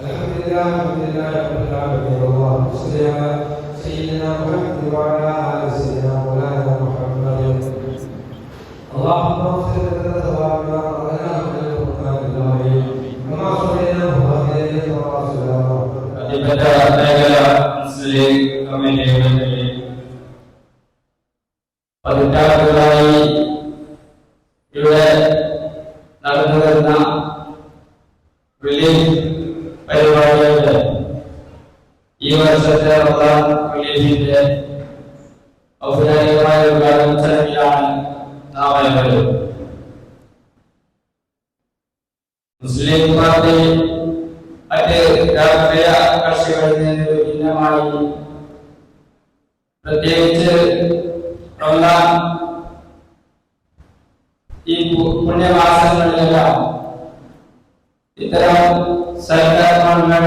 الحمد لله رب العالمين. اللهم صل على سيدنا محمد وعلى آل അതിപ്പെട്ട മേഖല മുസ്ലിം കമ്മിറ്റിയുടെ പതിറ്റാണ്ടുകളായി ഇവിടെ നടന്നു വരുന്ന റിലീഫ് പരിപാടികളുടെ ഈ വർഷത്തെ റമദാൻ റിലീഫിന്റെ ഔപചാരികമായ ഉദ്ഘാടന ചടങ്ങിലാണ് നാം ഏവരും മുസ്ലിം പാർട്ടി മറ്റ് രാഷ്ട്രീയ കക്ഷികളിൽ നിന്ന് ഭിന്നമായി. പ്രത്യേകിച്ച് ഈ പുണ്യമാസങ്ങളിലെല്ലാം ഇത്തരം സൽക്കർമ്മങ്ങൾ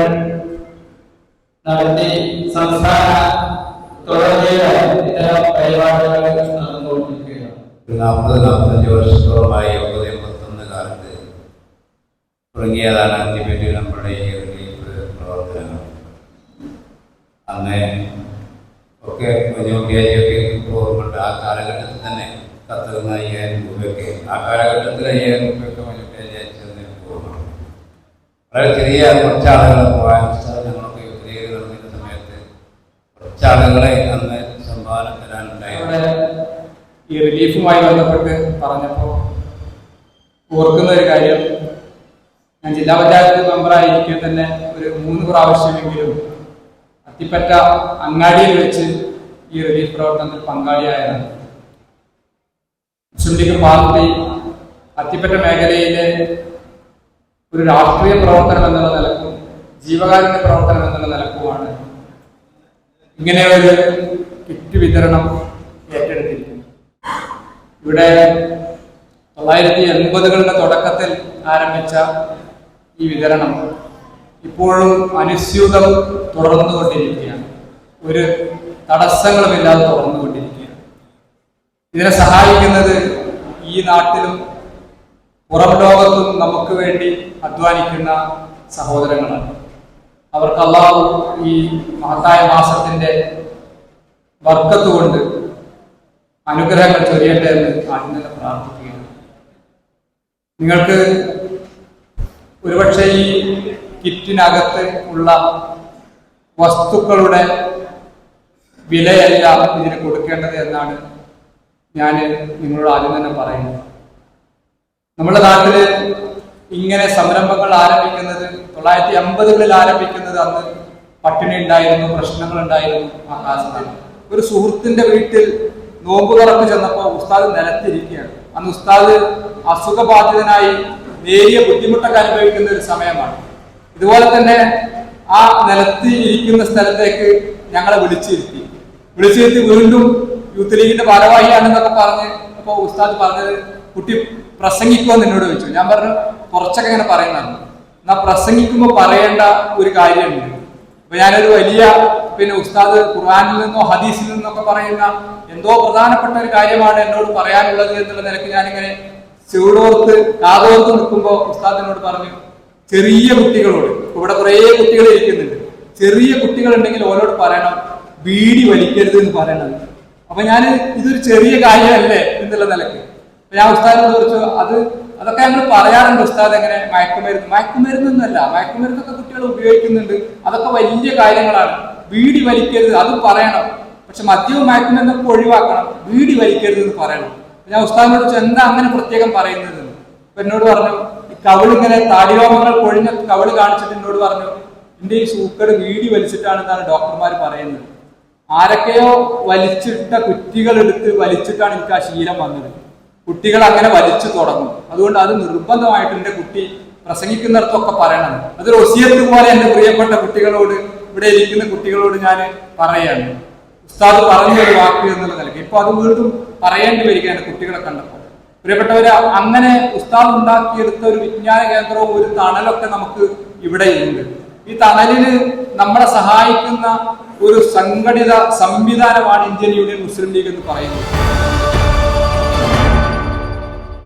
നടത്തി സംസ്ഥാന തുടങ്ങിയ ഇത്തരം പരിപാടികൾ നടന്നുകൊണ്ടിരിക്കുകയാണ്. കാലത്ത് തുടങ്ങിയതാണ് അന്തിപ്പറ്റി നമ്മുടെ ഈ റിലീഫ് പ്രവർത്തനങ്ങൾ അന്ന് ഒക്കെ കുഞ്ഞുട്ടിയൊക്കെ ഓർമ്മയുണ്ട്. ആ കാലഘട്ടത്തിൽ തന്നെ കത്തുന്ന അയ്യായിരം രൂപയൊക്കെ ആ കാലഘട്ടത്തിൽ അയ്യായിരം രൂപയൊക്കെ എനിക്ക് ഓർമ്മയുണ്ട്. വളരെ ചെറിയ കുറച്ചാളുകൾ പോകാൻ ഞങ്ങളൊക്കെ യുദ്ധീകരി നടന്നിരുന്ന സമയത്ത് കുറച്ചാളുകളെ അന്ന് സംഭാവന ഈ റിലീഫുമായി ബന്ധപ്പെട്ട് പറഞ്ഞപ്പോൾ ഓർക്കുന്ന ഒരു കാര്യം ഞാൻ ജില്ലാ പഞ്ചായത്ത് മെമ്പറായിരിക്കെ തന്നെ ഒരു മൂന്ന് പ്രാവശ്യമെങ്കിലും അത്തിപ്പറ്റ അങ്ങാടിയിൽ വെച്ച് ഈ റിലീഫ് പ്രവർത്തനത്തിൽ പങ്കാളിയായതാണ് മുസ്ലിം ലീഗ് പാർട്ടി അത്തിപ്പറ്റ മേഖലയിലെ ഒരു രാഷ്ട്രീയ പ്രവർത്തനം എന്നുള്ള നിലക്കും ജീവകാരുണ്യ പ്രവർത്തനം എന്നുള്ള നിലക്കുമാണ് ഇങ്ങനെ ഒരു കിറ്റ് വിതരണം ഏറ്റെടുത്തിരിക്കുന്നത്. ഇവിടെ തൊള്ളായിരത്തി എൺപതുകളുടെ തുടക്കത്തിൽ ആരംഭിച്ച ഈ വിതരണം ഇപ്പോഴും അനുസ്യൂതം തുടർന്നുകൊണ്ടിരിക്കുകയാണ് ഒരു തടസ്സങ്ങളുമില്ലാതെ തുടർന്നുകൊണ്ടിരിക്കുകയാണ് ഇതിനെ സഹായിക്കുന്നത് ഈ നാട്ടിലും പുറം ലോകത്തും നമുക്ക് വേണ്ടി അധ്വാനിക്കുന്ന സഹോദരങ്ങളാണ്. അവർക്ക് അള്ളാഹു ഈ മഹത്തായ മാസത്തിന്റെ വർക്കത്ത് കൊണ്ട് അനുഗ്രഹങ്ങൾ ചൊരിയട്ടെ എന്ന് ആദ്യം പ്രാർത്ഥിക്കുകയാണ്. നിങ്ങൾക്ക് ഒരുപക്ഷെ ഈ കിറ്റിനകത്ത് ഉള്ള വസ്തുക്കളുടെ വിലയല്ല ഇതിന് കൊടുക്കേണ്ടത് എന്നാണ് ഞാൻ നിങ്ങളോട് ആദ്യം തന്നെ പറയുന്നത്. നമ്മുടെ നാട്ടിൽ ഇങ്ങനെ സംരംഭങ്ങൾ ആരംഭിക്കുന്നത് തൊള്ളായിരത്തി അമ്പതുകളിൽ ആരംഭിക്കുന്നത് അന്ന് പട്ടിണി ഉണ്ടായിരുന്നു പ്രശ്നങ്ങൾ ഉണ്ടായിരുന്നു കാലത്താണ്. ഒരു സുഹൃത്തിന്റെ വീട്ടിൽ നോമ്പ് തുറക്ക് ചെന്നപ്പോൾ ഉസ്താദ് നിലത്തിരിക്കുകയാണ്. അന്ന് ഉസ്താദ് അസുഖബാധിതനായി നേരിയ ബുദ്ധിമുട്ടൊക്കെ അനുഭവിക്കുന്ന ഒരു സമയമാണ്. ഇതുപോലെ തന്നെ ആ നിലത്തി ഇരിക്കുന്ന സ്ഥലത്തേക്ക് ഞങ്ങളെ വിളിച്ചിരുത്തി വിളിച്ചിരുത്തി വീണ്ടും യൂത്ത് ലീഗിന്റെ ഭാരവാഹിയാണെന്നൊക്കെ പറഞ്ഞ് അപ്പോൾ ഉസ്താദ് പറഞ്ഞത് കുട്ടി പ്രസംഗിക്കുമോ എന്നോട് ചോദിച്ചു. ഞാൻ പറഞ്ഞു കുറച്ചൊക്കെ ഇങ്ങനെ പറയുന്നതാണ്. എന്നാ പ്രസംഗിക്കുമ്പോൾ പറയേണ്ട ഒരു കാര്യമുണ്ട്. അപ്പൊ ഞാനൊരു വലിയ പിന്നെ ഉസ്താദ് ഖുർആാനിൽ നിന്നോ ഹദീസിൽ നിന്നൊക്കെ പറയുന്ന എന്തോ പ്രധാനപ്പെട്ട ഒരു കാര്യമാണ് എന്നോട് പറയാനുള്ളത് എന്നുള്ള നിലയ്ക്ക് ഞാനിങ്ങനെ ചെവിടോർത്ത് കാതോർത്ത് നിൽക്കുമ്പോൾ ഉസ്താദിനോട് പറഞ്ഞു ചെറിയ കുട്ടികളോട്. ഇവിടെ കുറേ കുട്ടികൾ ഇരിക്കുന്നുണ്ട്. ചെറിയ കുട്ടികൾ ഉണ്ടെങ്കിൽ ഓരോട് പറയണം ബീഡി വലിക്കരുത് എന്ന് പറയണം അപ്പൊ ഞാൻ ഇതൊരു ചെറിയ കാര്യമല്ലേ എന്നുള്ള നിലയ്ക്ക് ഞാൻ ഉസ്താദിനോട് കുറിച്ച് അത് അതൊക്കെ ഞങ്ങൾ പറയാറുണ്ട് ഉസ്താദ് എങ്ങനെ? മയക്കുമരുന്ന്. മയക്കുമരുന്നൊന്നുമല്ല മയക്കുമരുന്നൊക്കെ കുട്ടികൾ ഉപയോഗിക്കുന്നുണ്ട്. അതൊക്കെ വലിയ കാര്യങ്ങളാണ്. ബീഡി വലിക്കരുത് അത് പറയണം. പക്ഷെ മദ്യവും മയക്കുമരുന്നൊക്കെ ഒഴിവാക്കണം. ബീഡി വലിക്കരുത് എന്ന് പറയണം. ഞാൻ ഉസ്താദിനോട് എന്താ അങ്ങനെ പ്രത്യേകം പറയുന്നത് എന്നോട് പറഞ്ഞു കവിളിങ്ങനെ താടിരോമങ്ങൾ പൊഴിഞ്ഞ കവിൾ കാണിച്ചിട്ട് എന്നോട് പറഞ്ഞു എന്റെ ഈ സൂക്കട് വീടി വലിച്ചിട്ടാണെന്നാണ് ഡോക്ടർമാർ പറയുന്നത്. ആരൊക്കെയോ വലിച്ചിട്ട കുറ്റികൾ എടുത്ത് വലിച്ചിട്ടാണ് എനിക്ക് ആ ശീലം വന്നത്. കുട്ടികൾ അങ്ങനെ വലിച്ചു തുടങ്ങും. അതുകൊണ്ട് അത് നിർബന്ധമായിട്ട് എന്റെ കുട്ടി പ്രസംഗിക്കുന്നിടത്തൊക്കെ പറയണം. അതൊരു ഒസിയത്ത് പോലെ എന്റെ പ്രിയപ്പെട്ട കുട്ടികളോട് ഇവിടെ ഇരിക്കുന്ന കുട്ടികളോട് ഞാൻ പറയാണ്. ഉസ്താദ് പറഞ്ഞ ഒരു വാക്ക് എന്നുള്ള നിലയ്ക്ക്. ഇപ്പൊ അത് വീണ്ടും പറയേണ്ടി വരികയാണ് കുട്ടികളെ കണ്ടപ്പോൾ. പ്രിയപ്പെട്ടവരെ അങ്ങനെ ഉസ്താദ് ഉണ്ടാക്കിയെടുത്ത ഒരു വിജ്ഞാന കേന്ദ്രവും ഒരു തണലൊക്കെ നമുക്ക് ഇവിടെയുണ്ട്. ഈ തണലിന് നമ്മളെ സഹായിക്കുന്ന ഒരു സംഘടിത സംവിധാനമാണ് ഇന്ത്യൻ യൂണിയൻ മുസ്ലിം ലീഗ് എന്ന് പറയുന്നത്.